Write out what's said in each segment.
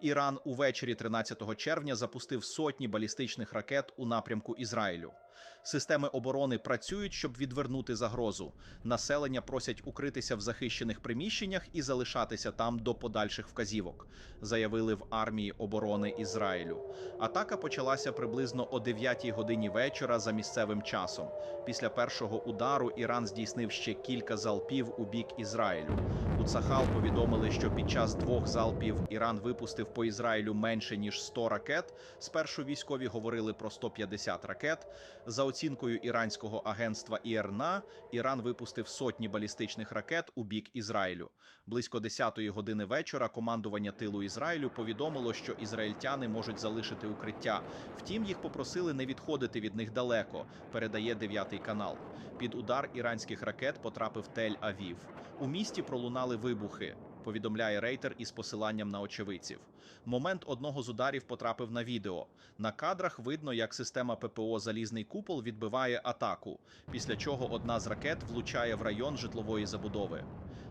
Іран увечері 13 червня запустив сотні балістичних ракет у напрямку Ізраїлю. Системи оборони працюють, щоб відвернути загрозу. Населення просять укритися в захищених приміщеннях і залишатися там до подальших вказівок, заявили в армії оборони Ізраїлю. Атака почалася приблизно о 9 годині вечора за місцевим часом. Після першого удару Іран здійснив ще кілька залпів у бік Ізраїлю. У Цахал повідомили, що під час двох залпів Іран випустив по Ізраїлю менше ніж 100 ракет. Спершу військові говорили про 150 ракет. За оцінкою іранського агентства ІРНА, Іран випустив сотні балістичних ракет у бік Ізраїлю. Близько 10-ї години вечора командування тилу Ізраїлю повідомило, що ізраїльтяни можуть залишити укриття. Втім, їх попросили не відходити від них далеко. Передає дев'ятий канал. Під удар іранських ракет потрапив Тель-Авів. У місті пролунали вибухи. Повідомляє рейтер із посиланням на очевидців. Момент одного з ударів потрапив на відео. На кадрах видно, як система ППО Залізний купол відбиває атаку, після чого одна з ракет влучає в район житлової забудови.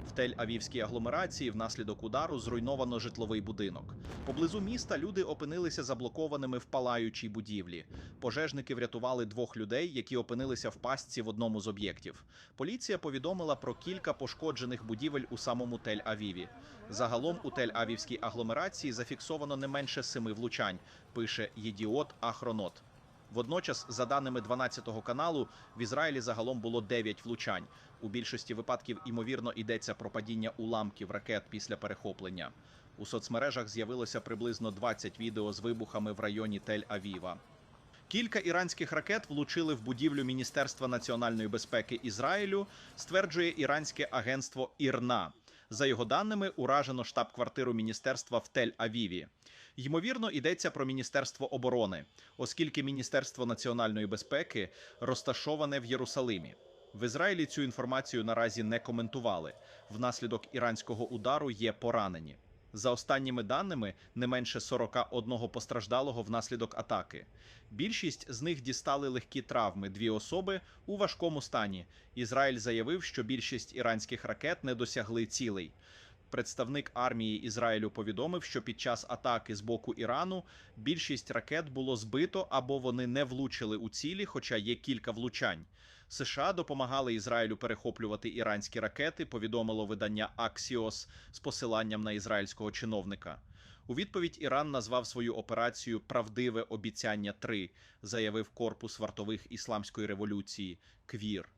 В Тель-Авівській агломерації внаслідок удару зруйновано житловий будинок. Поблизу міста люди опинилися заблокованими в палаючій будівлі. Пожежники врятували двох людей, які опинилися в пастці в одному з об'єктів. Поліція повідомила про кілька пошкоджених будівель у самому Тель-Авіві. Загалом у Тель-Авівській агломерації зафіксовано не менше семи влучань, пише Єдіот Ахронот. Водночас, за даними 12-го каналу, в Ізраїлі загалом було 9 влучань. У більшості випадків імовірно йдеться про падіння уламків ракет після перехоплення. У соцмережах з'явилося приблизно 20 відео з вибухами в районі Тель-Авіва. Кілька іранських ракет влучили в будівлю Міністерства національної безпеки Ізраїлю, стверджує іранське агентство ІРНА. За його даними, уражено штаб-квартиру міністерства в Тель-Авіві. Ймовірно, йдеться про Міністерство оборони, оскільки Міністерство національної безпеки розташоване в Єрусалимі. В Ізраїлі цю інформацію наразі не коментували. Внаслідок іранського удару є поранені. За останніми даними, не менше 41 постраждалого внаслідок атаки. Більшість з них дістали легкі травми, дві особи у важкому стані. Ізраїль заявив, що більшість іранських ракет не досягли цілей. Представник армії Ізраїлю повідомив, що під час атаки з боку Ірану більшість ракет було збито або вони не влучили у цілі, хоча є кілька влучань. США допомагали Ізраїлю перехоплювати іранські ракети, повідомило видання Axios з посиланням на ізраїльського чиновника. У відповідь Іран назвав свою операцію Правдиве обіцяння 3 заявив корпус вартових ісламської революції Квір.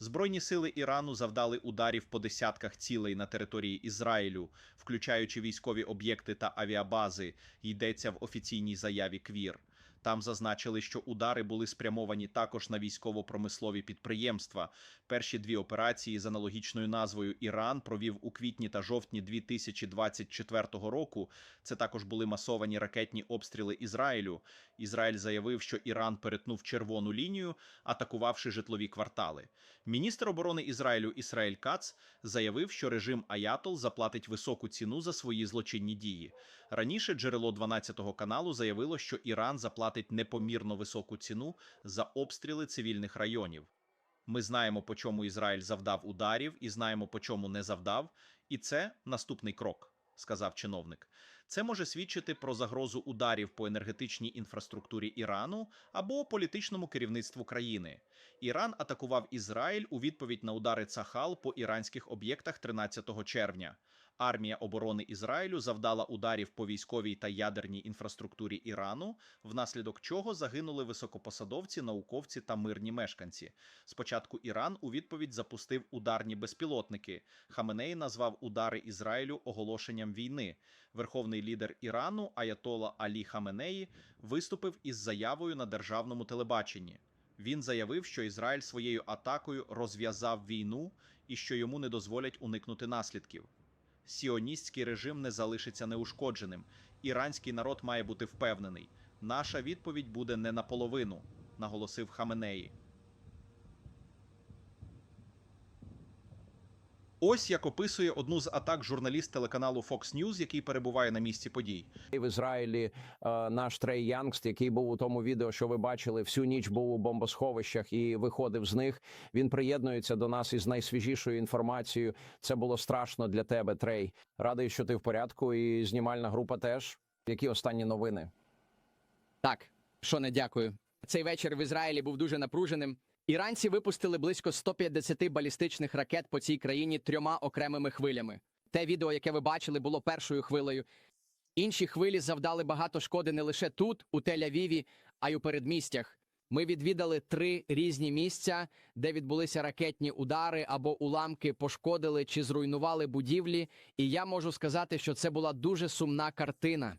Збройні сили Ірану завдали ударів по десятках цілей на території Ізраїлю, включаючи військові об'єкти та авіабази. Йдеться в офіційній заяві Квір. Там зазначили, що удари були спрямовані також на військово-промислові підприємства. Перші дві операції з аналогічною назвою Іран провів у квітні та жовтні 2024 року. Це також були масовані ракетні обстріли Ізраїлю. Ізраїль заявив, що Іран перетнув червону лінію, атакувавши житлові квартали. Міністр оборони Ізраїлю Ісраїль Кац заявив, що режим Аятол заплатить високу ціну за свої злочинні дії. Раніше джерело 12-го каналу заявило, що Іран заплатить непомірно високу ціну за обстріли цивільних районів. Ми знаємо, по чому Ізраїль завдав ударів, і знаємо, по чому не завдав. І це наступний крок, сказав чиновник. Це може свідчити про загрозу ударів по енергетичній інфраструктурі Ірану або політичному керівництву країни. Іран атакував Ізраїль у відповідь на удари Цахал по іранських об'єктах 13 червня. Армія оборони Ізраїлю завдала ударів по військовій та ядерній інфраструктурі Ірану, внаслідок чого загинули високопосадовці, науковці та мирні мешканці. Спочатку Іран у відповідь запустив ударні безпілотники. Хаменей назвав удари Ізраїлю оголошенням війни. Верховний лідер Ірану Аятола Алі Хаменеї виступив із заявою на державному телебаченні. Він заявив, що Ізраїль своєю атакою розв'язав війну і що йому не дозволять уникнути наслідків. Сіоністський режим не залишиться неушкодженим. Іранський народ має бути впевнений. Наша відповідь буде не наполовину, наголосив Хаменеї. Ось як описує одну з атак журналіст телеканалу Fox News, який перебуває на місці подій. в Ізраїлі е, наш Трей Янгст, який був у тому відео, що ви бачили, всю ніч був у бомбосховищах і виходив з них. Він приєднується до нас із найсвіжішою інформацією. Це було страшно для тебе, Трей. Радий, що ти в порядку, і знімальна група теж. Які останні новини? Так, Шоне, дякую. Цей вечір в Ізраїлі був дуже напруженим. Іранці випустили близько 150 балістичних ракет по цій країні трьома окремими хвилями. Те відео, яке ви бачили, було першою хвилею. Інші хвилі завдали багато шкоди не лише тут, у Тель-Авіві, а й у передмістях. Ми відвідали три різні місця, де відбулися ракетні удари або уламки пошкодили чи зруйнували будівлі. І я можу сказати, що це була дуже сумна картина.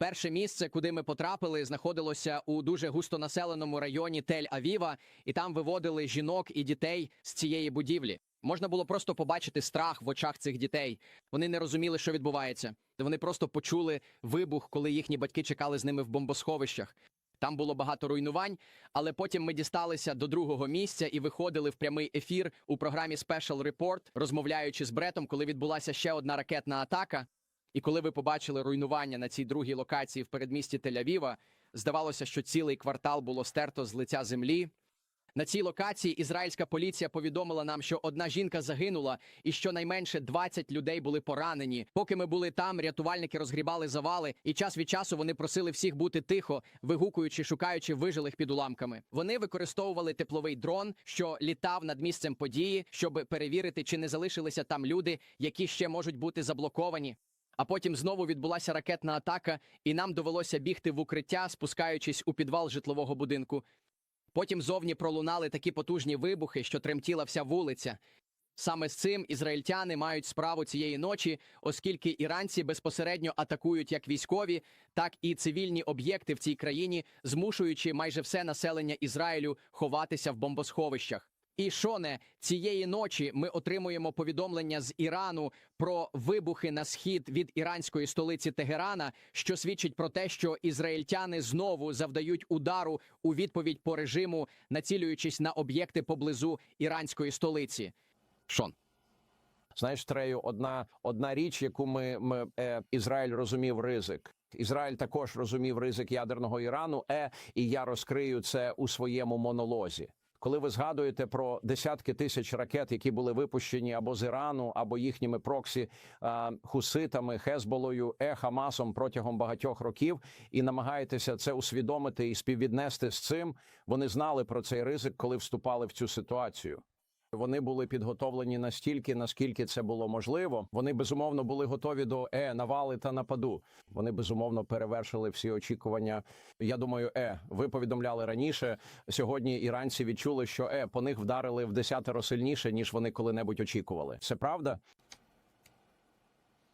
Перше місце, куди ми потрапили, знаходилося у дуже густонаселеному районі Тель-Авіва, і там виводили жінок і дітей з цієї будівлі. Можна було просто побачити страх в очах цих дітей. Вони не розуміли, що відбувається. Вони просто почули вибух, коли їхні батьки чекали з ними в бомбосховищах. Там було багато руйнувань, але потім ми дісталися до другого місця і виходили в прямий ефір у програмі Special Report, розмовляючи з Бретом, коли відбулася ще одна ракетна атака. І коли ви побачили руйнування на цій другій локації в передмісті Тель-Авіва, здавалося, що цілий квартал було стерто з лиця землі. На цій локації ізраїльська поліція повідомила нам, що одна жінка загинула, і щонайменше 20 людей були поранені. Поки ми були там, рятувальники розгрібали завали, і час від часу вони просили всіх бути тихо, вигукуючи, шукаючи вижилих під уламками. Вони використовували тепловий дрон, що літав над місцем події, щоб перевірити, чи не залишилися там люди, які ще можуть бути заблоковані. А потім знову відбулася ракетна атака, і нам довелося бігти в укриття, спускаючись у підвал житлового будинку. Потім зовні пролунали такі потужні вибухи, що тремтіла вся вулиця. Саме з цим ізраїльтяни мають справу цієї ночі, оскільки іранці безпосередньо атакують як військові, так і цивільні об'єкти в цій країні, змушуючи майже все населення Ізраїлю ховатися в бомбосховищах. І Шоне, цієї ночі ми отримуємо повідомлення з Ірану про вибухи на схід від іранської столиці Тегерана, що свідчить про те, що ізраїльтяни знову завдають удару у відповідь по режиму, націлюючись на об'єкти поблизу іранської столиці. Шон. Знаєш, Трею, одна одна річ, яку ми, ми е, Ізраїль розумів ризик. Ізраїль також розумів ризик ядерного Ірану. Е, і я розкрию це у своєму монолозі. Коли ви згадуєте про десятки тисяч ракет, які були випущені або з Ірану, або їхніми проксі хуситами, Хезболою, е Хамасом протягом багатьох років, і намагаєтеся це усвідомити і співвіднести з цим, вони знали про цей ризик, коли вступали в цю ситуацію. Вони були підготовлені настільки, наскільки це було можливо. Вони безумовно були готові до е навали та нападу. Вони безумовно перевершили всі очікування. Я думаю, е ви повідомляли раніше. Сьогодні іранці відчули, що е по них вдарили в десятеро сильніше ніж вони коли-небудь очікували. Це правда?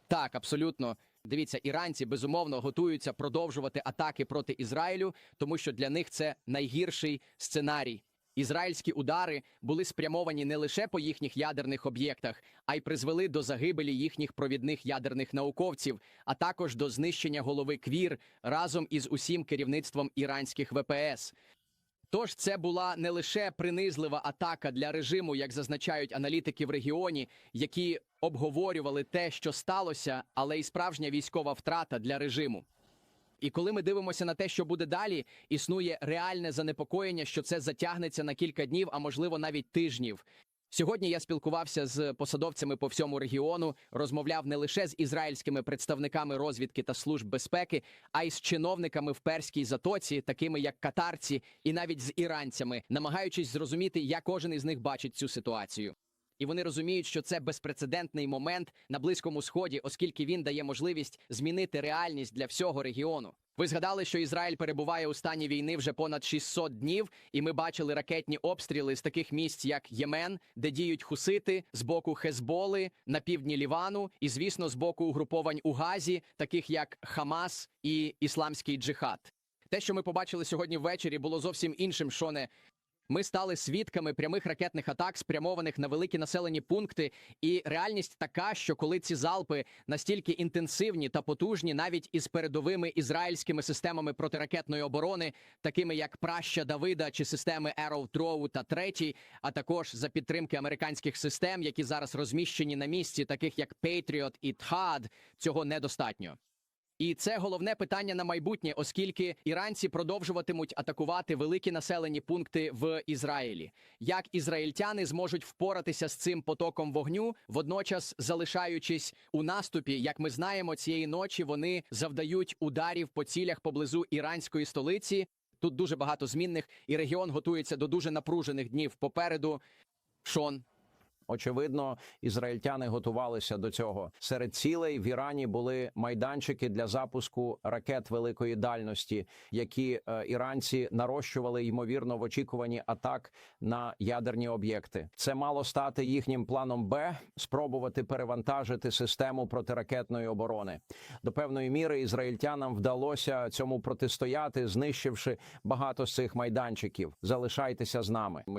Так, абсолютно. Дивіться, іранці безумовно готуються продовжувати атаки проти Ізраїлю, тому що для них це найгірший сценарій. Ізраїльські удари були спрямовані не лише по їхніх ядерних об'єктах, а й призвели до загибелі їхніх провідних ядерних науковців, а також до знищення голови Квір разом із усім керівництвом іранських ВПС. Тож це була не лише принизлива атака для режиму, як зазначають аналітики в регіоні, які обговорювали те, що сталося, але й справжня військова втрата для режиму. І коли ми дивимося на те, що буде далі, існує реальне занепокоєння, що це затягнеться на кілька днів, а можливо навіть тижнів. Сьогодні я спілкувався з посадовцями по всьому регіону, розмовляв не лише з ізраїльськими представниками розвідки та служб безпеки, а й з чиновниками в перській затоці, такими як катарці, і навіть з іранцями, намагаючись зрозуміти, як кожен із них бачить цю ситуацію. І вони розуміють, що це безпрецедентний момент на близькому сході, оскільки він дає можливість змінити реальність для всього регіону. Ви згадали, що Ізраїль перебуває у стані війни вже понад 600 днів, і ми бачили ракетні обстріли з таких місць, як Ємен, де діють хусити, з боку Хезболи на півдні Лівану, і звісно, з боку угруповань у Газі, таких як Хамас і Ісламський джихад. Те, що ми побачили сьогодні ввечері, було зовсім іншим, Шоне. Ми стали свідками прямих ракетних атак, спрямованих на великі населені пункти. І реальність така, що коли ці залпи настільки інтенсивні та потужні, навіть із передовими ізраїльськими системами протиракетної оборони, такими як Праща Давида чи системи Arrow Throw та третій, а також за підтримки американських систем, які зараз розміщені на місці, таких як Patriot і THAAD, цього недостатньо. І це головне питання на майбутнє, оскільки іранці продовжуватимуть атакувати великі населені пункти в Ізраїлі. Як ізраїльтяни зможуть впоратися з цим потоком вогню, водночас залишаючись у наступі, як ми знаємо, цієї ночі вони завдають ударів по цілях поблизу іранської столиці. Тут дуже багато змінних, і регіон готується до дуже напружених днів попереду. Шон. Очевидно, ізраїльтяни готувалися до цього. Серед цілей в Ірані були майданчики для запуску ракет великої дальності, які е, іранці нарощували ймовірно в очікуванні атак на ядерні об'єкти. Це мало стати їхнім планом Б спробувати перевантажити систему протиракетної оборони. До певної міри ізраїльтянам вдалося цьому протистояти, знищивши багато з цих майданчиків. Залишайтеся з нами. Ми